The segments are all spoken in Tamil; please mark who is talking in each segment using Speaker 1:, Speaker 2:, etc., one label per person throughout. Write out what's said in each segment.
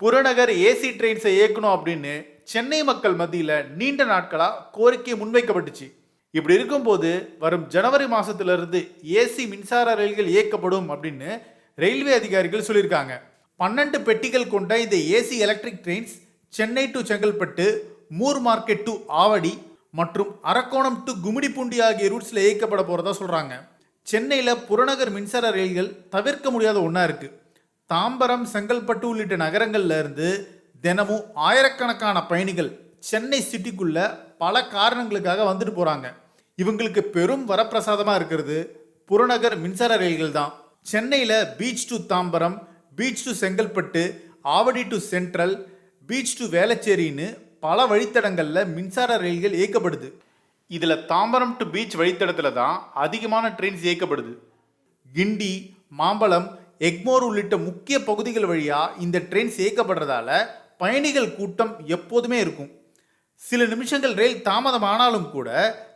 Speaker 1: புறநகர் ஏசி ட்ரெயின்ஸை இயக்கணும் அப்படின்னு சென்னை மக்கள் மத்தியில் நீண்ட நாட்களாக கோரிக்கை முன்வைக்கப்பட்டுச்சு. இப்படி இருக்கும்போது வரும் ஜனவரி மாதத்திலிருந்து ஏசி மின்சார ரயில்கள் இயக்கப்படும் அப்படின்னு ரயில்வே அதிகாரிகள் சொல்லியிருக்காங்க. பன்னெண்டு பெட்டிகள் கொண்ட இந்த AC electric trains Chennai to Chengalpattu Moore market to Avadi மற்றும் அரக்கோணம் டு கும்மிடிப்பூண்டி ஆகிய ரூட்ஸில் இயக்கப்பட போகிறதா சொல்கிறாங்க சென்னையில் புறநகர் மின்சார ரயில்கள் தவிர்க்க முடியாத ஒன்றா இருக்குது தாம்பரம் செங்கல்பட்டு உள்ளிட்ட நகரங்கள்ல இருந்து தினமும் ஆயிரக்கணக்கான பயணிகள் சென்னை சிட்டிக்குள்ள பல காரணங்களுக்காக வந்துட்டு போகிறாங்க இவங்களுக்கு பெரும் வரப்பிரசாதமாக இருக்கிறது புறநகர் மின்சார ரயில்கள் தான். சென்னையில் beach to Tambaram beach to Chengalpattu Avadi to Central beach to வேளச்சேரின்னு பல வழித்தடங்களில் மின்சார ரயில்கள் இயக்கப்படுது. இதில் தாம்பரம் டு பீச் வழித்தடத்தில் தான் அதிகமான ட்ரெயின்ஸ் இயக்கப்படுது. கிண்டி மாம்பழம் எக்மோர் உள்ளிட்ட முக்கிய பகுதிகள் வழியாக இந்த ட்ரெயின்ஸ் இயக்கப்படுறதால பயணிகள் கூட்டம் எப்போதுமே இருக்கும். சில நிமிஷங்கள் ரயில் தாமதம் ஆனாலும் கூட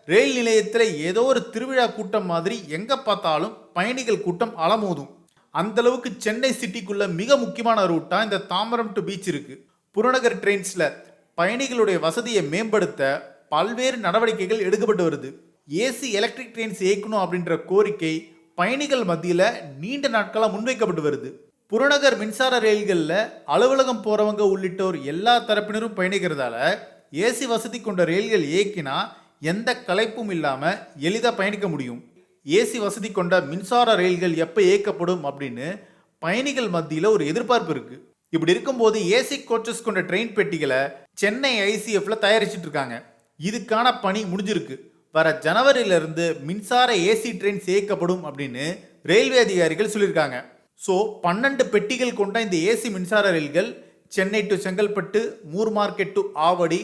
Speaker 1: ரயில் நிலையத்தில் ஏதோ ஒரு திருவிழா கூட்டம் மாதிரி எங்கே பார்த்தாலும் பயணிகள் கூட்டம் அலமோதும். அந்த அளவுக்கு சென்னை சிட்டிக்குள்ள மிக முக்கியமான ரூட்டாக இந்த தாம்பரம் டு பீச் இருக்கு. புறநகர் ட்ரெயின்ஸில் பயணிகளுடைய வசதியை மேம்படுத்த பல்வேறு நடவடிக்கைகள் எடுக்கப்பட்டு வருது. ஏசி எலக்ட்ரிக் ட்ரெயின்ஸ் இயக்கணும் அப்படின்ற கோரிக்கை பயணிகள் மத்தியில் நீண்ட நாட்களாக முன்வைக்கப்பட்டு வருது. புறநகர் மின்சார ரயில்களில் அலுவலகம் போகிறவங்க உள்ளிட்டோர் எல்லா தரப்பினரும் பயணிக்கிறதால ஏசி வசதி கொண்ட ரயில்கள் இயக்கினா எந்த களைப்பும் இல்லாமல் எளிதாக பயணிக்க முடியும். ஏசி வசதி கொண்ட மின்சார ரயில்கள் எப்போ இயக்கப்படும் அப்படின்னு பயணிகள் மத்தியில் ஒரு எதிர்பார்ப்பு இருக்கு. இப்படி இருக்கும்போது ஏசி கோச்சஸ் கொண்ட ட்ரெயின் பெட்டிகளை சென்னை ஐசிஎஃப்ல தயாரிச்சிட்டு இருக்காங்க. இதுக்கான பணி முடிஞ்சிருக்கு. வர ஜனவரியிலிருந்து மின்சார ஏசி ட்ரெயின்ஸ் இயக்கப்படும் அப்படின்னு ரயில்வே அதிகாரிகள் சொல்லியிருக்காங்க. ஸோ பன்னெண்டு பெட்டிகள் கொண்ட இந்த ஏசி மின்சார ரயில்கள் Chennai to Chengalpattu Moore market to Avadi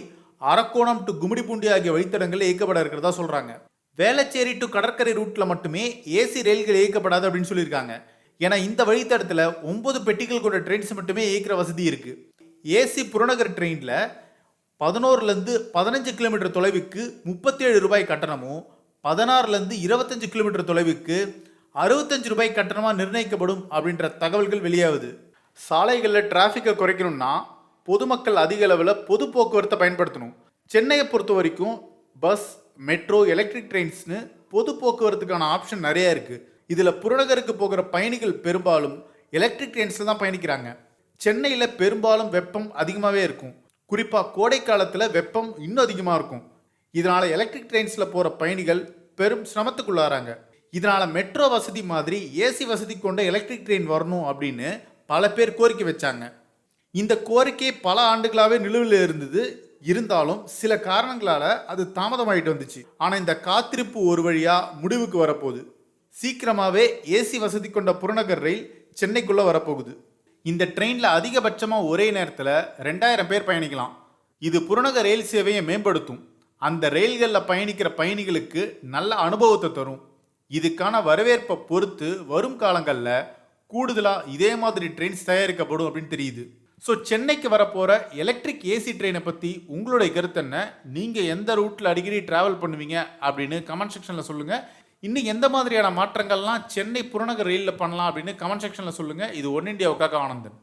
Speaker 1: Arakkonam to Gummidipoondi ஆகிய வழித்தடங்களில் இயக்கப்பட இருக்கிறதா சொல்கிறாங்க வேளச்சேரி டு கடற்கரை ரூட்டில் மட்டுமே ஏசி ரயில்கள் இயக்கப்படாது அப்படின்னு சொல்லியிருக்காங்க. ஏன்னா இந்த வழித்தடத்தில் ஒன்பது பெட்டிகள் கொண்ட ட்ரெயின்ஸ் மட்டுமே இயக்கிற வசதி இருக்குது ஏசி புறநகர் ட்ரெயினில் பதினோருலேருந்து பதினஞ்சு கிலோமீட்டர் தொலைவுக்கு முப்பத்தேழு ரூபாய் கட்டணமும் பதினாறுலேருந்து இருபத்தஞ்சு கிலோமீட்டர் தொலைவுக்கு அறுபத்தஞ்சு ரூபாய் கட்டணமாக நிர்ணயிக்கப்படும் அப்படின்ற தகவல்கள் வெளியாகுது. சாலைகளில் டிராஃபிக்கை குறைக்கணும்னா பொதுமக்கள் அதிக அளவில் பொது போக்குவரத்தை பயன்படுத்தணும். சென்னையை பொறுத்த வரைக்கும் பஸ் மெட்ரோ எலக்ட்ரிக் ட்ரெயின்ஸ்னு பொது போக்குவரத்துக்கான ஆப்ஷன் நிறைய இருக்குது இதில் புறநகருக்கு போகிற பயணிகள் பெரும்பாலும் எலக்ட்ரிக் ட்ரெயின்ஸில் தான் பயணிக்கிறாங்க. சென்னையில் பெரும்பாலும் வெப்பம் அதிகமாகவே இருக்கும். குறிப்பாக கோடை காலத்தில் வெப்பம் இன்னும் அதிகமாக இருக்கும். இதனால் எலக்ட்ரிக் ட்ரெயின்ஸில் போகிற பயணிகள் பெரும் சிரமத்துக்குள்ளாராங்க இதனால் மெட்ரோ வசதி மாதிரி ஏசி வசதி கொண்ட எலக்ட்ரிக் ட்ரெயின் வரணும் அப்படின்னு பல பேர் கோரிக்கை வச்சாங்க. இந்த கோரிக்கை பல ஆண்டுகளாகவே நிலுவில் இருந்தது. இருந்தாலும் சில காரணங்களால் அது தாமதமாயிட்டு வந்துச்சு. ஆனால் இந்த காத்திருப்பு ஒரு வழியாக முடிவுக்கு வரப்போகுது. சீக்கிரமாகவே ஏசி வசதி கொண்ட புறநகர் ரயில் சென்னைக்குள்ளே வரப்போகுது. இந்த ட்ரெயினில் அதிகபட்சமாக ஒரே நேரத்தில் ரெண்டாயிரம் பேர் பயணிக்கலாம். இது புறநகர் ரயில் சேவையை மேம்படுத்தும். அந்த ரயில்களில் பயணிக்கிற பயணிகளுக்கு நல்ல அனுபவத்தை தரும். இதுக்கான வரவேற்பை பொறுத்து வரும் காலங்களில் கூடுதலாக இதே மாதிரி ட்ரெயின்ஸ் தயாரிக்கப்படும் அப்படின்னு தெரியுது. ஸோ சென்னைக்கு வரப்போகிற எலக்ட்ரிக் ஏசி ட்ரெயினை பற்றி உங்களுடைய கருத்து என்ன? நீங்கள் எந்த ரூட்டில் அடிக்கடி ட்ராவல் பண்ணுவீங்க அப்படின்னு கமெண்ட் செக்ஷனில் சொல்லுங்கள் இன்னும் எந்த மாதிரியான மாற்றங்கள்லாம் சென்னை புறநகர் ரயிலில் பண்ணலாம் அப்படின்னு கமெண்ட் செக்ஷனில் சொல்லுங்கள் இது ஒன் இண்டியாவுக்காக ஆனந்தன்.